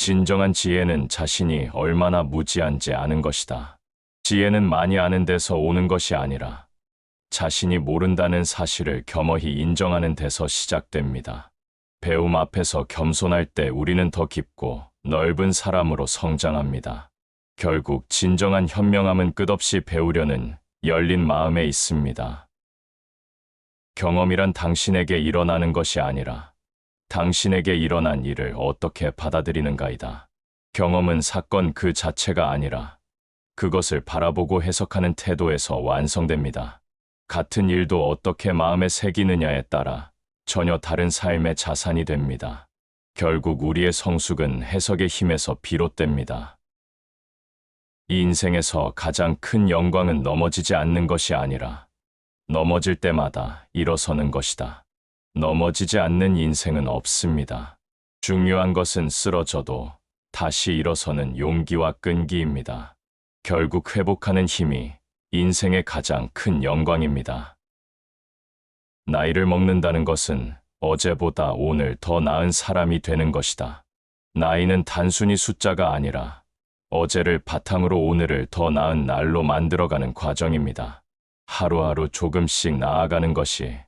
진정한 지혜는 자신이 얼마나 무지한지 아는 것이다. 지혜는 많이 아는 데서 오는 것이 아니라 자신이 모른다는 사실을 겸허히 인정하는 데서 시작됩니다. 배움 앞에서 겸손할 때 우리는 더 깊고 넓은 사람으로 성장합니다. 결국 진정한 현명함은 끝없이 배우려는 열린 마음에 있습니다. 경험이란 당신에게 일어나는 것이 아니라 당신에게 일어난 일을 어떻게 받아들이는가이다. 경험은 사건 그 자체가 아니라 그것을 바라보고 해석하는 태도에서 완성됩니다. 같은 일도 어떻게 마음에 새기느냐에 따라 전혀 다른 삶의 자산이 됩니다. 결국 우리의 성숙은 해석의 힘에서 비롯됩니다. 이 인생에서 가장 큰 영광은 넘어지지 않는 것이 아니라 넘어질 때마다 일어서는 것이다. 넘어지지 않는 인생은 없습니다. 중요한 것은 쓰러져도 다시 일어서는 용기와 끈기입니다. 결국 회복하는 힘이 인생의 가장 큰 영광입니다. 나이를 먹는다는 것은 어제보다 오늘 더 나은 사람이 되는 것이다. 나이는 단순히 숫자가 아니라 어제를 바탕으로 오늘을 더 나은 날로 만들어가는 과정입니다. 하루하루 조금씩 나아가는 것이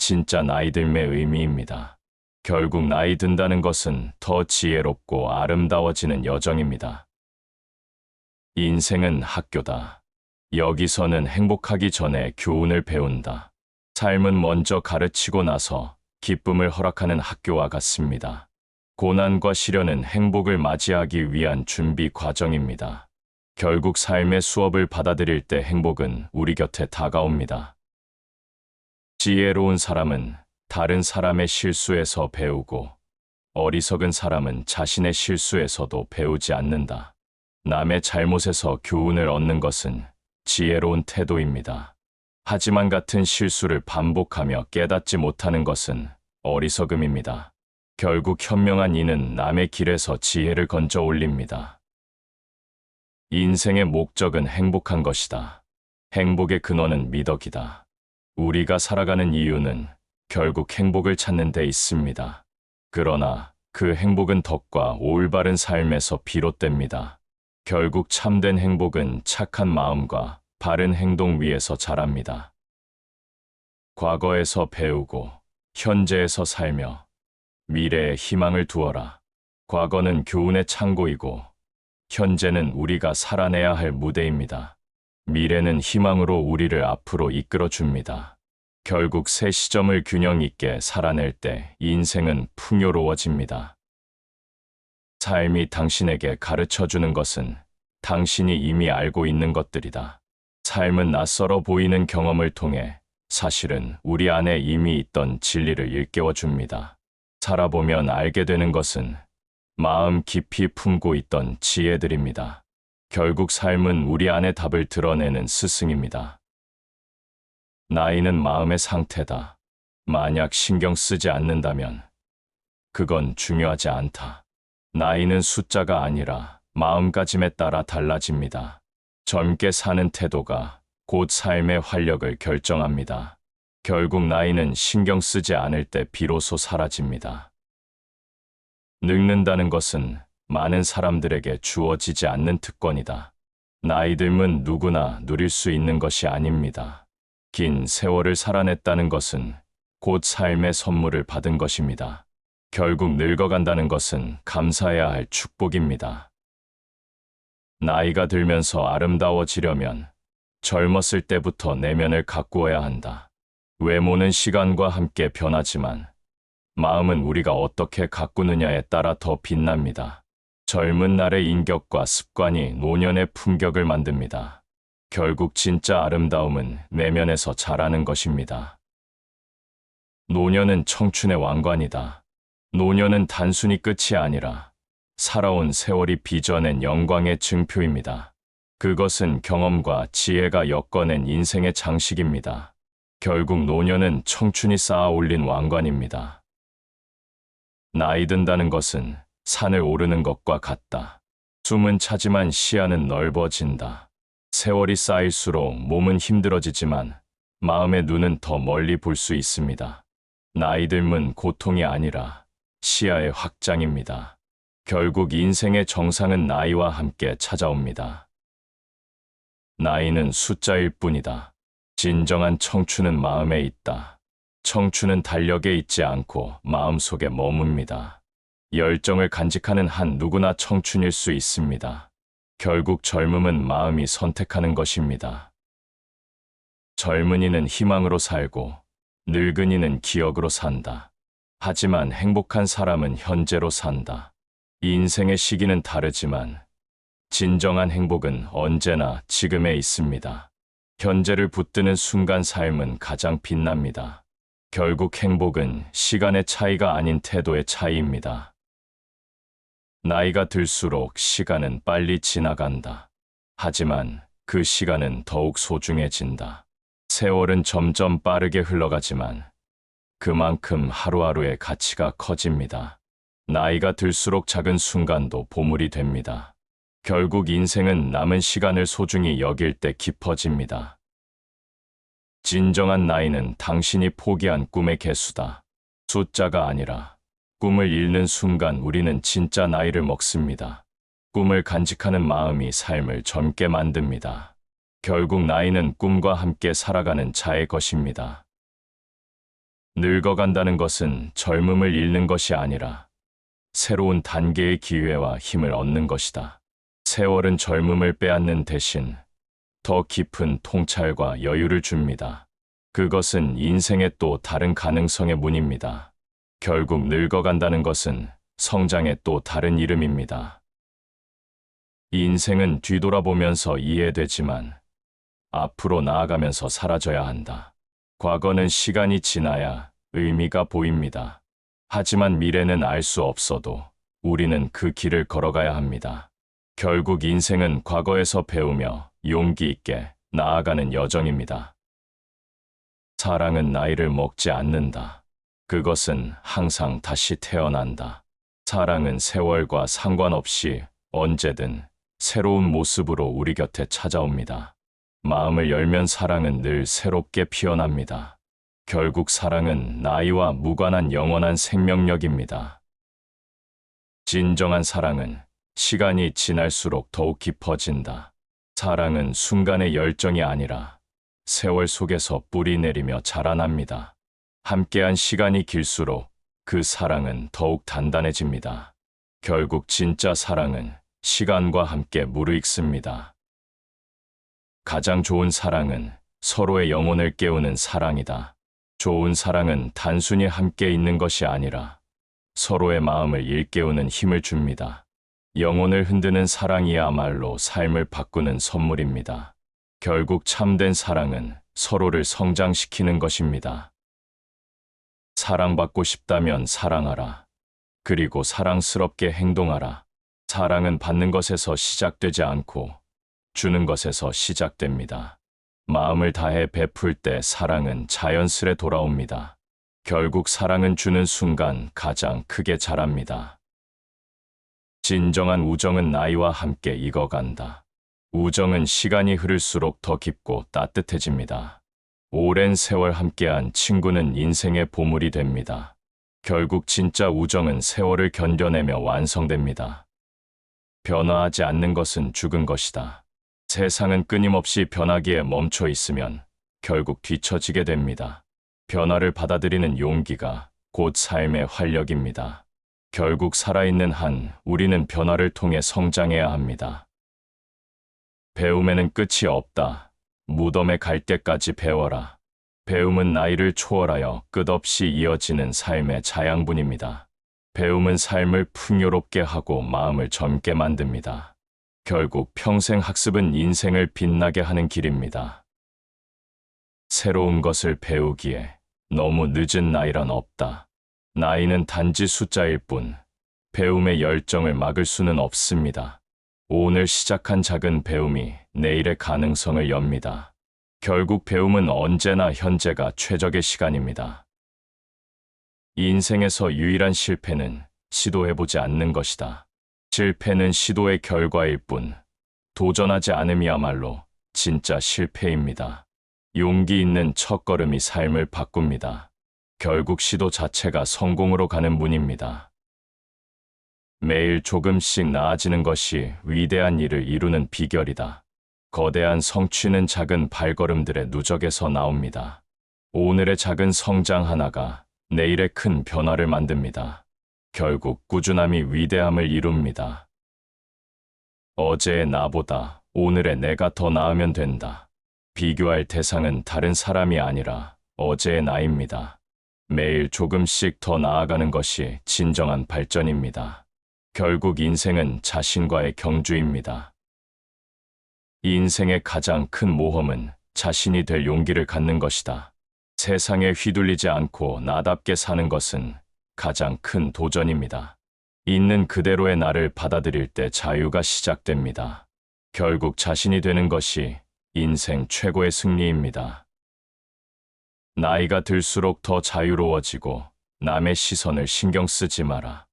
진짜 나이 들의 의미입니다. 결국 나이 든다는 것은 더 지혜롭고 아름다워지는 여정입니다. 인생은 학교다. 여기서는 행복하기 전에 교훈을 배운다. 삶은 먼저 가르치고 나서 기쁨을 허락하는 학교와 같습니다. 고난과 시련은 행복을 맞이하기 위한 준비 과정입니다. 결국 삶의 수업을 받아들일 때 행복은 우리 곁에 다가옵니다. 지혜로운 사람은 다른 사람의 실수에서 배우고 어리석은 사람은 자신의 실수에서도 배우지 않는다. 남의 잘못에서 교훈을 얻는 것은 지혜로운 태도입니다. 하지만 같은 실수를 반복하며 깨닫지 못하는 것은 어리석음입니다. 결국 현명한 이는 남의 길에서 지혜를 건져 올립니다. 인생의 목적은 행복한 것이다. 행복의 근원은 미덕이다. 우리가 살아가는 이유는 결국 행복을 찾는 데 있습니다. 그러나 그 행복은 덕과 올바른 삶에서 비롯됩니다. 결국 참된 행복은 착한 마음과 바른 행동 위에서 자랍니다. 과거에서 배우고 현재에서 살며 미래에 희망을 두어라. 과거는 교훈의 창고이고 현재는 우리가 살아내야 할 무대입니다. 미래는 희망으로 우리를 앞으로 이끌어 줍니다. 결국 새 시점을 균형 있게 살아낼 때 인생은 풍요로워집니다. 삶이 당신에게 가르쳐 주는 것은 당신이 이미 알고 있는 것들이다. 삶은 낯설어 보이는 경험을 통해 사실은 우리 안에 이미 있던 진리를 일깨워 줍니다. 살아보면 알게 되는 것은 마음 깊이 품고 있던 지혜들입니다. 결국 삶은 우리 안의 답을 드러내는 스승입니다. 나이는 마음의 상태다. 만약 신경 쓰지 않는다면 그건 중요하지 않다. 나이는 숫자가 아니라 마음가짐에 따라 달라집니다. 젊게 사는 태도가 곧 삶의 활력을 결정합니다. 결국 나이는 신경 쓰지 않을 때 비로소 사라집니다. 늙는다는 것은 많은 사람들에게 주어지지 않는 특권이다. 나이 들면 누구나 누릴 수 있는 것이 아닙니다. 긴 세월을 살아냈다는 것은 곧 삶의 선물을 받은 것입니다. 결국 늙어간다는 것은 감사해야 할 축복입니다. 나이가 들면서 아름다워지려면 젊었을 때부터 내면을 가꾸어야 한다. 외모는 시간과 함께 변하지만 마음은 우리가 어떻게 가꾸느냐에 따라 더 빛납니다. 젊은 날의 인격과 습관이 노년의 품격을 만듭니다. 결국 진짜 아름다움은 내면에서 자라는 것입니다. 노년은 청춘의 왕관이다. 노년은 단순히 끝이 아니라 살아온 세월이 빚어낸 영광의 증표입니다. 그것은 경험과 지혜가 엮어낸 인생의 장식입니다. 결국 노년은 청춘이 쌓아 올린 왕관입니다. 나이 든다는 것은 산을 오르는 것과 같다. 숨은 차지만 시야는 넓어진다. 세월이 쌓일수록 몸은 힘들어지지만 마음의 눈은 더 멀리 볼 수 있습니다. 나이 들면 고통이 아니라 시야의 확장입니다. 결국 인생의 정상은 나이와 함께 찾아옵니다. 나이는 숫자일 뿐이다. 진정한 청춘은 마음에 있다. 청춘은 달력에 있지 않고 마음속에 머뭅니다. 열정을 간직하는 한 누구나 청춘일 수 있습니다. 결국 젊음은 마음이 선택하는 것입니다. 젊은이는 희망으로 살고 늙은이는 기억으로 산다. 하지만 행복한 사람은 현재로 산다. 인생의 시기는 다르지만 진정한 행복은 언제나 지금에 있습니다. 현재를 붙드는 순간 삶은 가장 빛납니다. 결국 행복은 시간의 차이가 아닌 태도의 차이입니다. 나이가 들수록 시간은 빨리 지나간다. 하지만 그 시간은 더욱 소중해진다. 세월은 점점 빠르게 흘러가지만 그만큼 하루하루의 가치가 커집니다. 나이가 들수록 작은 순간도 보물이 됩니다. 결국 인생은 남은 시간을 소중히 여길 때 깊어집니다. 진정한 나이는 당신이 포기한 꿈의 개수다. 숫자가 아니라 꿈을 잃는 순간 우리는 진짜 나이를 먹습니다. 꿈을 간직하는 마음이 삶을 젊게 만듭니다. 결국 나이는 꿈과 함께 살아가는 자의 것입니다. 늙어간다는 것은 젊음을 잃는 것이 아니라 새로운 단계의 기회와 힘을 얻는 것이다. 세월은 젊음을 빼앗는 대신 더 깊은 통찰과 여유를 줍니다. 그것은 인생의 또 다른 가능성의 문입니다. 결국 늙어간다는 것은 성장의 또 다른 이름입니다. 인생은 뒤돌아보면서 이해되지만 앞으로 나아가면서 사라져야 한다. 과거는 시간이 지나야 의미가 보입니다. 하지만 미래는 알 수 없어도 우리는 그 길을 걸어가야 합니다. 결국 인생은 과거에서 배우며 용기 있게 나아가는 여정입니다. 사랑은 나이를 먹지 않는다. 그것은 항상 다시 태어난다. 사랑은 세월과 상관없이 언제든 새로운 모습으로 우리 곁에 찾아옵니다. 마음을 열면 사랑은 늘 새롭게 피어납니다. 결국 사랑은 나이와 무관한 영원한 생명력입니다. 진정한 사랑은 시간이 지날수록 더욱 깊어진다. 사랑은 순간의 열정이 아니라 세월 속에서 뿌리 내리며 자라납니다. 함께한 시간이 길수록 그 사랑은 더욱 단단해집니다. 결국 진짜 사랑은 시간과 함께 무르익습니다. 가장 좋은 사랑은 서로의 영혼을 깨우는 사랑이다. 좋은 사랑은 단순히 함께 있는 것이 아니라 서로의 마음을 일깨우는 힘을 줍니다. 영혼을 흔드는 사랑이야말로 삶을 바꾸는 선물입니다. 결국 참된 사랑은 서로를 성장시키는 것입니다. 사랑받고 싶다면 사랑하라. 그리고 사랑스럽게 행동하라. 사랑은 받는 것에서 시작되지 않고 주는 것에서 시작됩니다. 마음을 다해 베풀 때 사랑은 자연스레 돌아옵니다. 결국 사랑은 주는 순간 가장 크게 자랍니다. 진정한 우정은 나이와 함께 익어간다. 우정은 시간이 흐를수록 더 깊고 따뜻해집니다. 오랜 세월 함께한 친구는 인생의 보물이 됩니다. 결국 진짜 우정은 세월을 견뎌내며 완성됩니다. 변화하지 않는 것은 죽은 것이다. 세상은 끊임없이 변하기에 멈춰 있으면 결국 뒤처지게 됩니다. 변화를 받아들이는 용기가 곧 삶의 활력입니다. 결국 살아있는 한 우리는 변화를 통해 성장해야 합니다. 배움에는 끝이 없다. 무덤에 갈 때까지 배워라. 배움은 나이를 초월하여 끝없이 이어지는 삶의 자양분입니다. 배움은 삶을 풍요롭게 하고 마음을 젊게 만듭니다. 결국 평생 학습은 인생을 빛나게 하는 길입니다. 새로운 것을 배우기에 너무 늦은 나이란 없다. 나이는 단지 숫자일 뿐, 배움의 열정을 막을 수는 없습니다. 오늘 시작한 작은 배움이 내일의 가능성을 엽니다. 결국 배움은 언제나 현재가 최적의 시간입니다. 인생에서 유일한 실패는 시도해보지 않는 것이다. 실패는 시도의 결과일 뿐, 도전하지 않음이야말로 진짜 실패입니다. 용기 있는 첫걸음이 삶을 바꿉니다. 결국 시도 자체가 성공으로 가는 문입니다. 매일 조금씩 나아지는 것이 위대한 일을 이루는 비결이다. 거대한 성취는 작은 발걸음들의 누적에서 나옵니다. 오늘의 작은 성장 하나가 내일의 큰 변화를 만듭니다. 결국 꾸준함이 위대함을 이룹니다. 어제의 나보다 오늘의 내가 더 나으면 된다. 비교할 대상은 다른 사람이 아니라 어제의 나입니다. 매일 조금씩 더 나아가는 것이 진정한 발전입니다. 결국 인생은 자신과의 경주입니다. 이 인생의 가장 큰 모험은 자신이 될 용기를 갖는 것이다. 세상에 휘둘리지 않고 나답게 사는 것은 가장 큰 도전입니다. 있는 그대로의 나를 받아들일 때 자유가 시작됩니다. 결국 자신이 되는 것이 인생 최고의 승리입니다. 나이가 들수록 더 자유로워지고 남의 시선을 신경 쓰지 마라.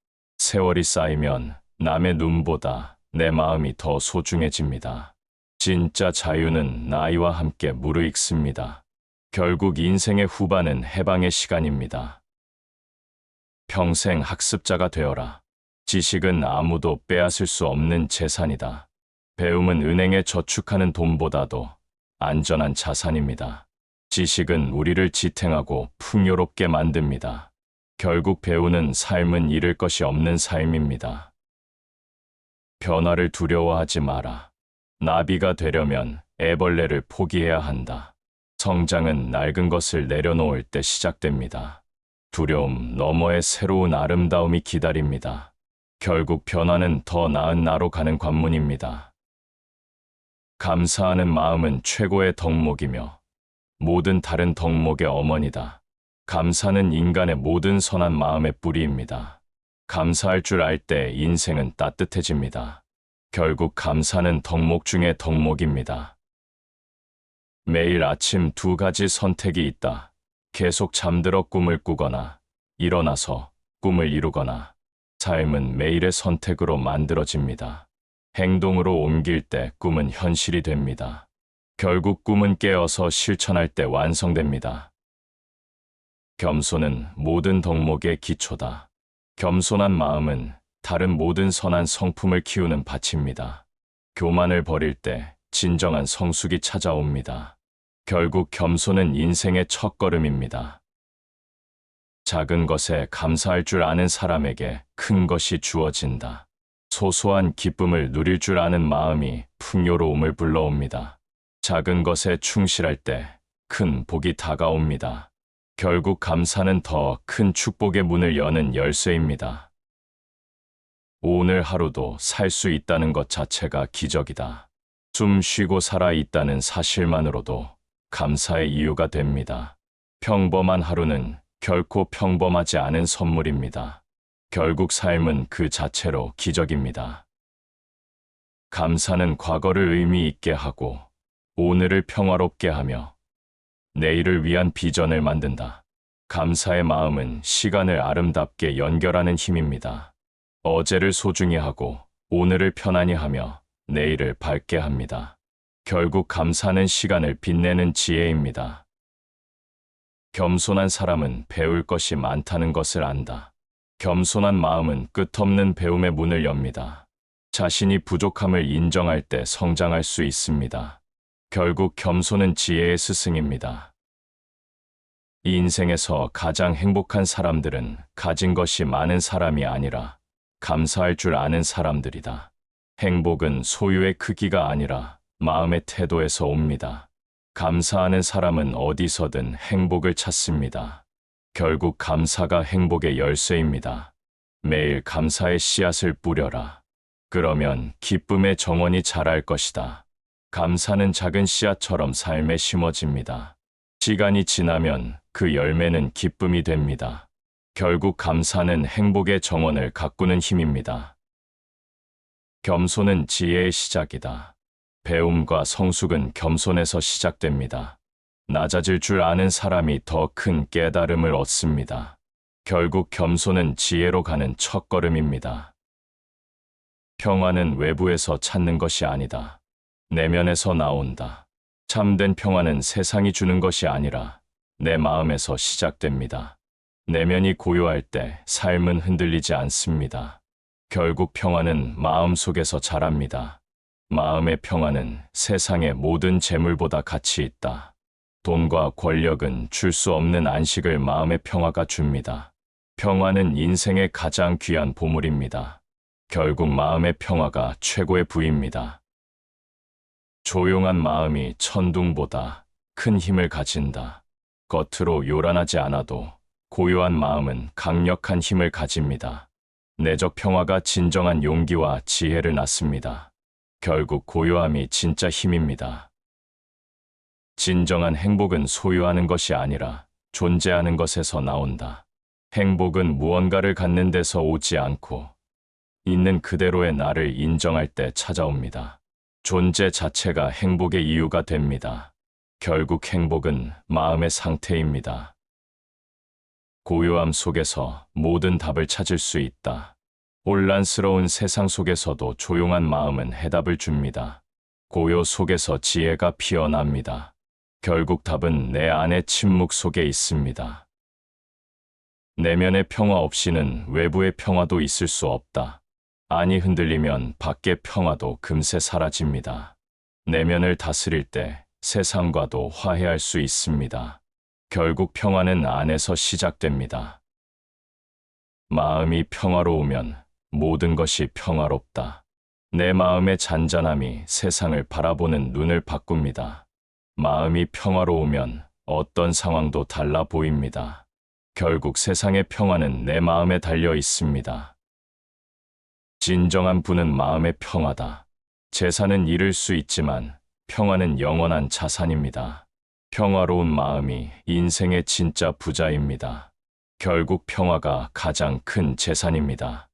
세월이 쌓이면 남의 눈보다 내 마음이 더 소중해집니다. 진짜 자유는 나이와 함께 무르익습니다. 결국 인생의 후반은 해방의 시간입니다. 평생 학습자가 되어라. 지식은 아무도 빼앗을 수 없는 재산이다. 배움은 은행에 저축하는 돈보다도 안전한 자산입니다. 지식은 우리를 지탱하고 풍요롭게 만듭니다. 결국 배우는 삶은 잃을 것이 없는 삶입니다. 변화를 두려워하지 마라. 나비가 되려면 애벌레를 포기해야 한다. 성장은 낡은 것을 내려놓을 때 시작됩니다. 두려움 너머의 새로운 아름다움이 기다립니다. 결국 변화는 더 나은 나로 가는 관문입니다. 감사하는 마음은 최고의 덕목이며 모든 다른 덕목의 어머니다. 감사는 인간의 모든 선한 마음의 뿌리입니다. 감사할 줄 알 때 인생은 따뜻해집니다. 결국 감사는 덕목 중의 덕목입니다. 매일 아침 두 가지 선택이 있다. 계속 잠들어 꿈을 꾸거나 일어나서 꿈을 이루거나 삶은 매일의 선택으로 만들어집니다. 행동으로 옮길 때 꿈은 현실이 됩니다. 결국 꿈은 깨어서 실천할 때 완성됩니다. 겸손은 모든 덕목의 기초다. 겸손한 마음은 다른 모든 선한 성품을 키우는 밭입니다. 교만을 버릴 때 진정한 성숙이 찾아옵니다. 결국 겸손은 인생의 첫걸음입니다. 작은 것에 감사할 줄 아는 사람에게 큰 것이 주어진다. 소소한 기쁨을 누릴 줄 아는 마음이 풍요로움을 불러옵니다. 작은 것에 충실할 때 큰 복이 다가옵니다. 결국 감사는 더 큰 축복의 문을 여는 열쇠입니다. 오늘 하루도 살 수 있다는 것 자체가 기적이다. 숨 쉬고 살아 있다는 사실만으로도 감사의 이유가 됩니다. 평범한 하루는 결코 평범하지 않은 선물입니다. 결국 삶은 그 자체로 기적입니다. 감사는 과거를 의미 있게 하고 오늘을 평화롭게 하며 내일을 위한 비전을 만든다. 감사의 마음은 시간을 아름답게 연결하는 힘입니다. 어제를 소중히 하고 오늘을 편안히 하며 내일을 밝게 합니다. 결국 감사는 시간을 빛내는 지혜입니다. 겸손한 사람은 배울 것이 많다는 것을 안다. 겸손한 마음은 끝없는 배움의 문을 엽니다. 자신이 부족함을 인정할 때 성장할 수 있습니다. 결국 겸손은 지혜의 스승입니다. 이 인생에서 가장 행복한 사람들은 가진 것이 많은 사람이 아니라 감사할 줄 아는 사람들이다. 행복은 소유의 크기가 아니라 마음의 태도에서 옵니다. 감사하는 사람은 어디서든 행복을 찾습니다. 결국 감사가 행복의 열쇠입니다. 매일 감사의 씨앗을 뿌려라. 그러면 기쁨의 정원이 자랄 것이다. 감사는 작은 씨앗처럼 삶에 심어집니다. 시간이 지나면 그 열매는 기쁨이 됩니다. 결국 감사는 행복의 정원을 가꾸는 힘입니다. 겸손은 지혜의 시작이다. 배움과 성숙은 겸손에서 시작됩니다. 낮아질 줄 아는 사람이 더 큰 깨달음을 얻습니다. 결국 겸손은 지혜로 가는 첫걸음입니다. 평화는 외부에서 찾는 것이 아니다. 내면에서 나온다. 참된 평화는 세상이 주는 것이 아니라 내 마음에서 시작됩니다. 내면이 고요할 때 삶은 흔들리지 않습니다. 결국 평화는 마음 속에서 자랍니다. 마음의 평화는 세상의 모든 재물보다 가치 있다. 돈과 권력은 줄 수 없는 안식을 마음의 평화가 줍니다. 평화는 인생의 가장 귀한 보물입니다. 결국 마음의 평화가 최고의 부입니다. 조용한 마음이 천둥보다 큰 힘을 가진다. 겉으로 요란하지 않아도 고요한 마음은 강력한 힘을 가집니다. 내적 평화가 진정한 용기와 지혜를 낳습니다. 결국 고요함이 진짜 힘입니다. 진정한 행복은 소유하는 것이 아니라 존재하는 것에서 나온다. 행복은 무언가를 갖는 데서 오지 않고 있는 그대로의 나를 인정할 때 찾아옵니다. 존재 자체가 행복의 이유가 됩니다. 결국 행복은 마음의 상태입니다. 고요함 속에서 모든 답을 찾을 수 있다. 혼란스러운 세상 속에서도 조용한 마음은 해답을 줍니다. 고요 속에서 지혜가 피어납니다. 결국 답은 내 안의 침묵 속에 있습니다. 내면의 평화 없이는 외부의 평화도 있을 수 없다. 안이 흔들리면 밖의 평화도 금세 사라집니다. 내면을 다스릴 때 세상과도 화해할 수 있습니다. 결국 평화는 안에서 시작됩니다. 마음이 평화로우면 모든 것이 평화롭다. 내 마음의 잔잔함이 세상을 바라보는 눈을 바꿉니다. 마음이 평화로우면 어떤 상황도 달라 보입니다. 결국 세상의 평화는 내 마음에 달려 있습니다. 진정한 부는 마음의 평화다. 재산은 잃을 수 있지만 평화는 영원한 자산입니다. 평화로운 마음이 인생의 진짜 부자입니다. 결국 평화가 가장 큰 재산입니다.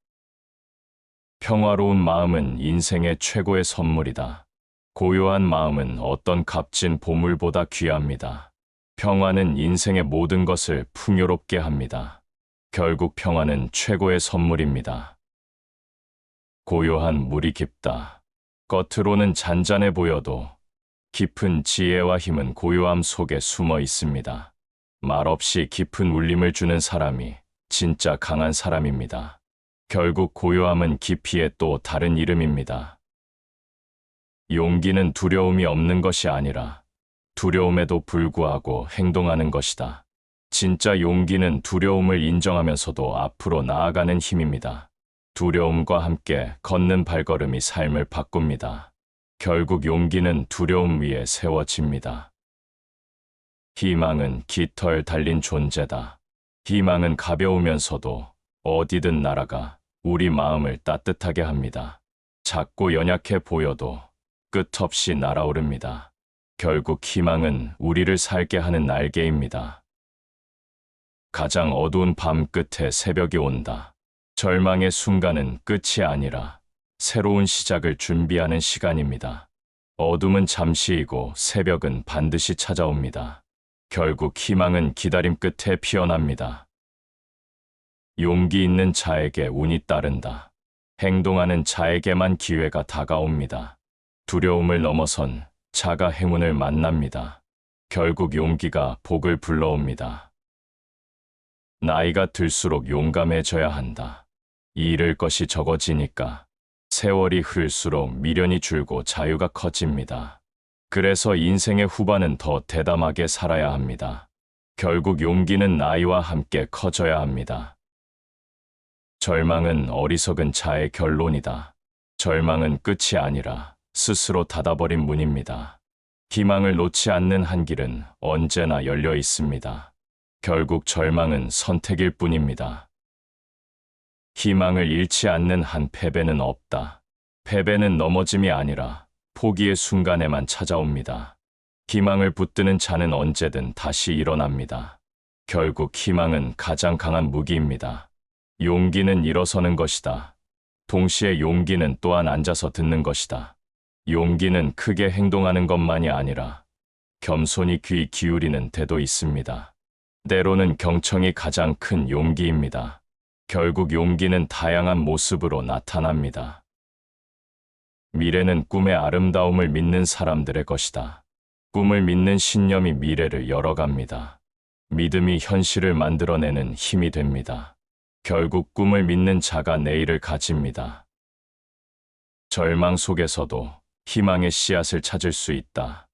평화로운 마음은 인생의 최고의 선물이다. 고요한 마음은 어떤 값진 보물보다 귀합니다. 평화는 인생의 모든 것을 풍요롭게 합니다. 결국 평화는 최고의 선물입니다. 고요한 물이 깊다. 겉으로는 잔잔해 보여도 깊은 지혜와 힘은 고요함 속에 숨어 있습니다. 말없이 깊은 울림을 주는 사람이 진짜 강한 사람입니다. 결국 고요함은 깊이의 또 다른 이름입니다. 용기는 두려움이 없는 것이 아니라 두려움에도 불구하고 행동하는 것이다. 진짜 용기는 두려움을 인정하면서도 앞으로 나아가는 힘입니다. 두려움과 함께 걷는 발걸음이 삶을 바꿉니다. 결국 용기는 두려움 위에 세워집니다. 희망은 깃털 달린 존재다. 희망은 가벼우면서도 어디든 날아가 우리 마음을 따뜻하게 합니다. 작고 연약해 보여도 끝없이 날아오릅니다. 결국 희망은 우리를 살게 하는 날개입니다. 가장 어두운 밤 끝에 새벽이 온다. 절망의 순간은 끝이 아니라 새로운 시작을 준비하는 시간입니다. 어둠은 잠시이고 새벽은 반드시 찾아옵니다. 결국 희망은 기다림 끝에 피어납니다. 용기 있는 자에게 운이 따른다. 행동하는 자에게만 기회가 다가옵니다. 두려움을 넘어선 자가 행운을 만납니다. 결국 용기가 복을 불러옵니다. 나이가 들수록 용감해져야 한다. 잃을 것이 적어지니까 세월이 흐를수록 미련이 줄고 자유가 커집니다. 그래서 인생의 후반은 더 대담하게 살아야 합니다. 결국 용기는 나이와 함께 커져야 합니다. 절망은 어리석은 자의 결론이다. 절망은 끝이 아니라 스스로 닫아버린 문입니다. 희망을 놓지 않는 한 길은 언제나 열려 있습니다. 결국 절망은 선택일 뿐입니다. 희망을 잃지 않는 한 패배는 없다. 패배는 넘어짐이 아니라 포기의 순간에만 찾아옵니다. 희망을 붙드는 자는 언제든 다시 일어납니다. 결국 희망은 가장 강한 무기입니다. 용기는 일어서는 것이다. 동시에 용기는 또한 앉아서 듣는 것이다. 용기는 크게 행동하는 것만이 아니라 겸손히 귀 기울이는 데도 있습니다. 때로는 경청이 가장 큰 용기입니다. 결국 용기는 다양한 모습으로 나타납니다. 미래는 꿈의 아름다움을 믿는 사람들의 것이다. 꿈을 믿는 신념이 미래를 열어갑니다. 믿음이 현실을 만들어내는 힘이 됩니다. 결국 꿈을 믿는 자가 내일을 가집니다. 절망 속에서도 희망의 씨앗을 찾을 수 있다.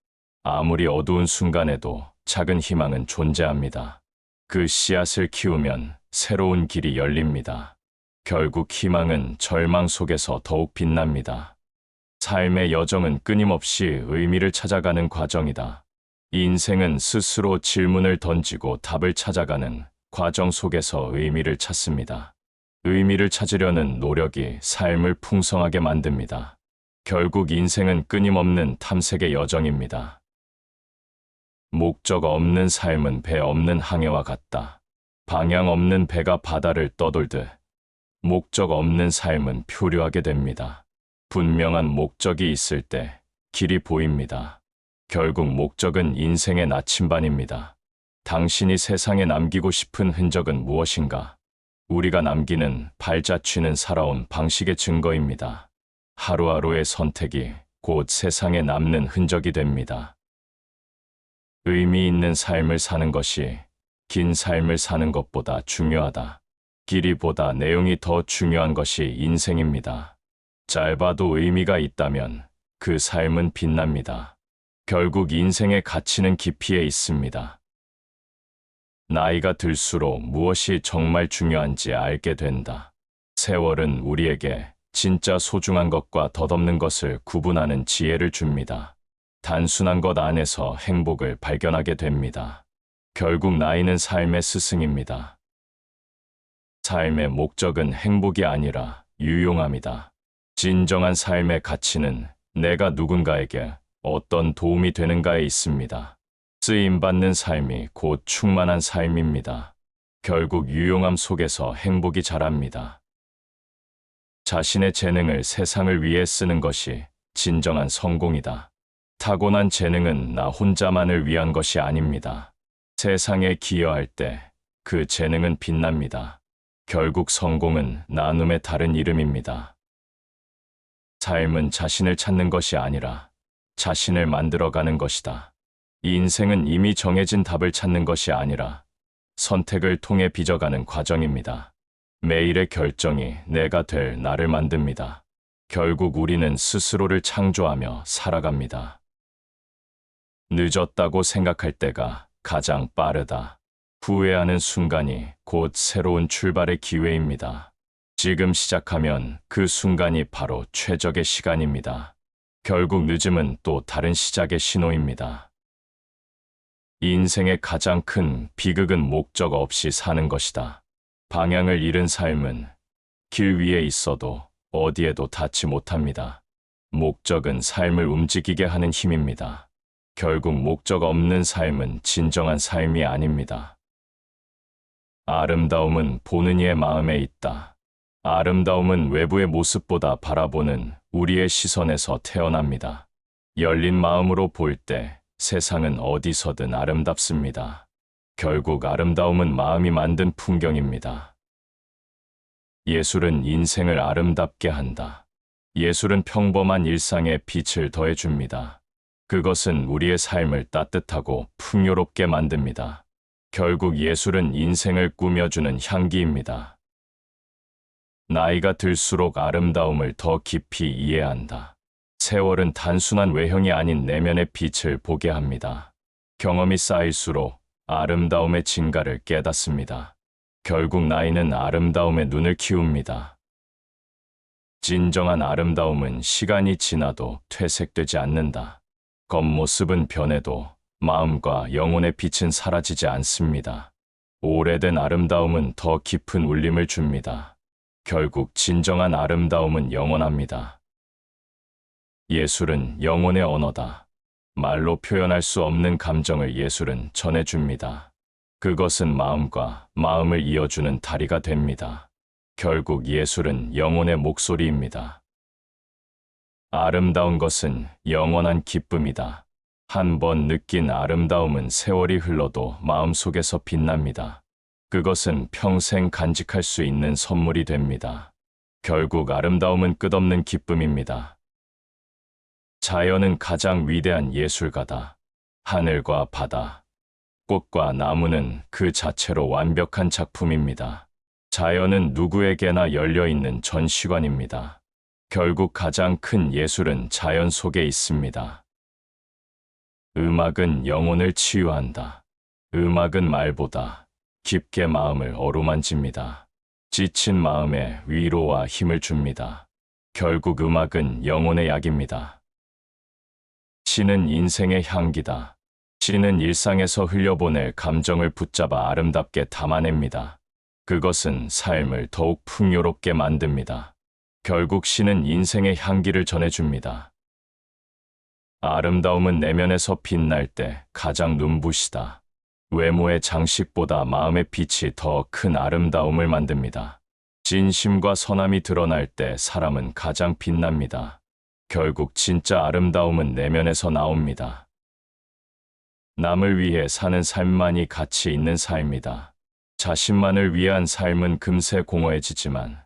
아무리 어두운 순간에도 작은 희망은 존재합니다. 그 씨앗을 키우면 새로운 길이 열립니다. 결국 희망은 절망 속에서 더욱 빛납니다. 삶의 여정은 끊임없이 의미를 찾아가는 과정이다. 인생은 스스로 질문을 던지고 답을 찾아가는 과정 속에서 의미를 찾습니다. 의미를 찾으려는 노력이 삶을 풍성하게 만듭니다. 결국 인생은 끊임없는 탐색의 여정입니다. 목적 없는 삶은 배 없는 항해와 같다. 방향 없는 배가 바다를 떠돌듯 목적 없는 삶은 표류하게 됩니다. 분명한 목적이 있을 때 길이 보입니다. 결국 목적은 인생의 나침반입니다. 당신이 세상에 남기고 싶은 흔적은 무엇인가? 우리가 남기는 발자취는 살아온 방식의 증거입니다. 하루하루의 선택이 곧 세상에 남는 흔적이 됩니다. 의미 있는 삶을 사는 것이 긴 삶을 사는 것보다 중요하다. 길이보다 내용이 더 중요한 것이 인생입니다. 짧아도 의미가 있다면 그 삶은 빛납니다. 결국 인생의 가치는 깊이에 있습니다. 나이가 들수록 무엇이 정말 중요한지 알게 된다. 세월은 우리에게 진짜 소중한 것과 덧없는 것을 구분하는 지혜를 줍니다. 단순한 것 안에서 행복을 발견하게 됩니다. 결국 나이는 삶의 스승입니다. 삶의 목적은 행복이 아니라 유용함이다. 진정한 삶의 가치는 내가 누군가에게 어떤 도움이 되는가에 있습니다. 쓰임받는 삶이 곧 충만한 삶입니다. 결국 유용함 속에서 행복이 자랍니다. 자신의 재능을 세상을 위해 쓰는 것이 진정한 성공이다. 타고난 재능은 나 혼자만을 위한 것이 아닙니다. 세상에 기여할 때 그 재능은 빛납니다. 결국 성공은 나눔의 다른 이름입니다. 삶은 자신을 찾는 것이 아니라 자신을 만들어가는 것이다. 이 인생은 이미 정해진 답을 찾는 것이 아니라 선택을 통해 빚어가는 과정입니다. 매일의 결정이 내가 될 나를 만듭니다. 결국 우리는 스스로를 창조하며 살아갑니다. 늦었다고 생각할 때가 가장 빠르다. 후회하는 순간이 곧 새로운 출발의 기회입니다. 지금 시작하면 그 순간이 바로 최적의 시간입니다. 결국 늦음은 또 다른 시작의 신호입니다. 인생의 가장 큰 비극은 목적 없이 사는 것이다. 방향을 잃은 삶은 길 위에 있어도 어디에도 닿지 못합니다. 목적은 삶을 움직이게 하는 힘입니다. 결국 목적 없는 삶은 진정한 삶이 아닙니다. 아름다움은 보는 이의 마음에 있다. 아름다움은 외부의 모습보다 바라보는 우리의 시선에서 태어납니다. 열린 마음으로 볼 때 세상은 어디서든 아름답습니다. 결국 아름다움은 마음이 만든 풍경입니다. 예술은 인생을 아름답게 한다. 예술은 평범한 일상에 빛을 더해줍니다. 그것은 우리의 삶을 따뜻하고 풍요롭게 만듭니다. 결국 예술은 인생을 꾸며주는 향기입니다. 나이가 들수록 아름다움을 더 깊이 이해한다. 세월은 단순한 외형이 아닌 내면의 빛을 보게 합니다. 경험이 쌓일수록 아름다움의 진가를 깨닫습니다. 결국 나이는 아름다움의 눈을 키웁니다. 진정한 아름다움은 시간이 지나도 퇴색되지 않는다. 겉모습은 변해도 마음과 영혼의 빛은 사라지지 않습니다. 오래된 아름다움은 더 깊은 울림을 줍니다. 결국 진정한 아름다움은 영원합니다. 예술은 영혼의 언어다. 말로 표현할 수 없는 감정을 예술은 전해줍니다. 그것은 마음과 마음을 이어주는 다리가 됩니다. 결국 예술은 영혼의 목소리입니다. 아름다운 것은 영원한 기쁨이다. 한 번 느낀 아름다움은 세월이 흘러도 마음속에서 빛납니다. 그것은 평생 간직할 수 있는 선물이 됩니다. 결국 아름다움은 끝없는 기쁨입니다. 자연은 가장 위대한 예술가다. 하늘과 바다, 꽃과 나무는 그 자체로 완벽한 작품입니다. 자연은 누구에게나 열려 있는 전시관입니다. 결국 가장 큰 예술은 자연 속에 있습니다. 음악은 영혼을 치유한다. 음악은 말보다 깊게 마음을 어루만집니다. 지친 마음에 위로와 힘을 줍니다. 결국 음악은 영혼의 약입니다. 시는 인생의 향기다. 시는 일상에서 흘려보낼 감정을 붙잡아 아름답게 담아냅니다. 그것은 삶을 더욱 풍요롭게 만듭니다. 결국 시는 인생의 향기를 전해줍니다. 아름다움은 내면에서 빛날 때 가장 눈부시다. 외모의 장식보다 마음의 빛이 더 큰 아름다움을 만듭니다. 진심과 선함이 드러날 때 사람은 가장 빛납니다. 결국 진짜 아름다움은 내면에서 나옵니다. 남을 위해 사는 삶만이 가치 있는 삶이다. 자신만을 위한 삶은 금세 공허해지지만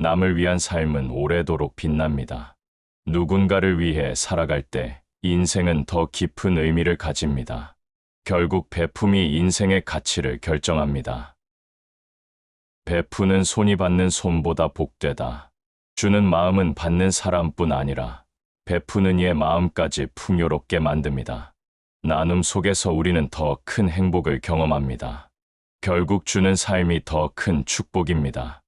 남을 위한 삶은 오래도록 빛납니다. 누군가를 위해 살아갈 때 인생은 더 깊은 의미를 가집니다. 결국 베품이 인생의 가치를 결정합니다. 베푸는 손이 받는 손보다 복되다. 주는 마음은 받는 사람뿐 아니라 베푸는 이의 마음까지 풍요롭게 만듭니다. 나눔 속에서 우리는 더 큰 행복을 경험합니다. 결국 주는 삶이 더 큰 축복입니다.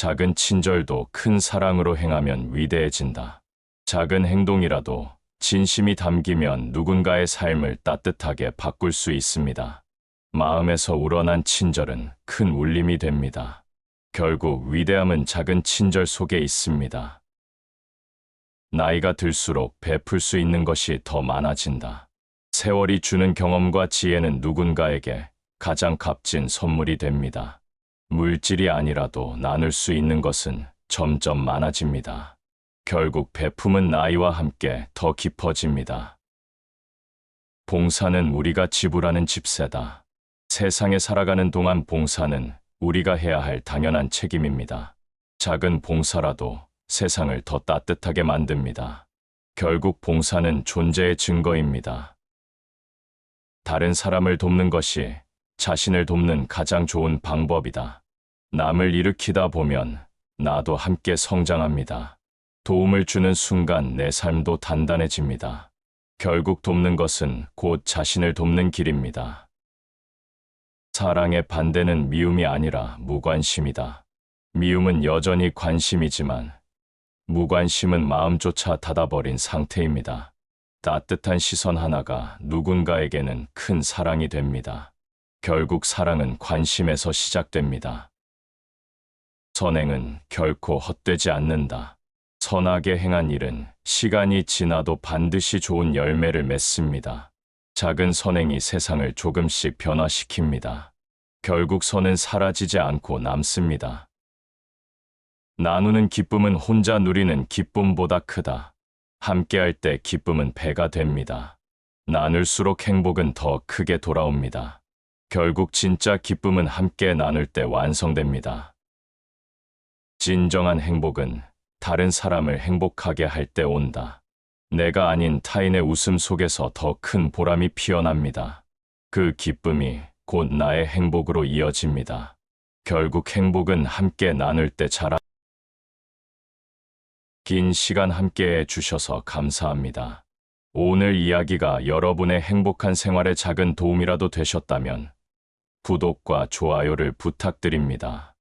작은 친절도 큰 사랑으로 행하면 위대해진다. 작은 행동이라도 진심이 담기면 누군가의 삶을 따뜻하게 바꿀 수 있습니다. 마음에서 우러난 친절은 큰 울림이 됩니다. 결국 위대함은 작은 친절 속에 있습니다. 나이가 들수록 베풀 수 있는 것이 더 많아진다. 세월이 주는 경험과 지혜는 누군가에게 가장 값진 선물이 됩니다. 물질이 아니라도 나눌 수 있는 것은 점점 많아집니다. 결국 베품은 나이와 함께 더 깊어집니다. 봉사는 우리가 지불하는 집세다. 세상에 살아가는 동안 봉사는 우리가 해야 할 당연한 책임입니다. 작은 봉사라도 세상을 더 따뜻하게 만듭니다. 결국 봉사는 존재의 증거입니다. 다른 사람을 돕는 것이 자신을 돕는 가장 좋은 방법이다. 남을 일으키다 보면 나도 함께 성장합니다. 도움을 주는 순간 내 삶도 단단해집니다. 결국 돕는 것은 곧 자신을 돕는 길입니다. 사랑의 반대는 미움이 아니라 무관심이다. 미움은 여전히 관심이지만 무관심은 마음조차 닫아버린 상태입니다. 따뜻한 시선 하나가 누군가에게는 큰 사랑이 됩니다. 결국 사랑은 관심에서 시작됩니다. 선행은 결코 헛되지 않는다. 선하게 행한 일은 시간이 지나도 반드시 좋은 열매를 맺습니다. 작은 선행이 세상을 조금씩 변화시킵니다. 결국 선은 사라지지 않고 남습니다. 나누는 기쁨은 혼자 누리는 기쁨보다 크다. 함께할 때 기쁨은 배가 됩니다. 나눌수록 행복은 더 크게 돌아옵니다. 결국 진짜 기쁨은 함께 나눌 때 완성됩니다. 진정한 행복은 다른 사람을 행복하게 할 때 온다. 내가 아닌 타인의 웃음 속에서 더 큰 보람이 피어납니다. 그 기쁨이 곧 나의 행복으로 이어집니다. 결국 행복은 함께 나눌 때 자라. 긴 시간 함께 해 주셔서 감사합니다. 오늘 이야기가 여러분의 행복한 생활에 작은 도움이라도 되셨다면 구독과 좋아요를 부탁드립니다.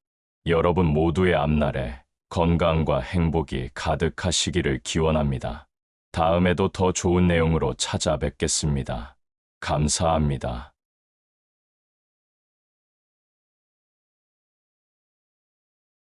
여러분 모두의 앞날에 건강과 행복이 가득하시기를 기원합니다. 다음에도 더 좋은 내용으로 찾아뵙겠습니다. 감사합니다.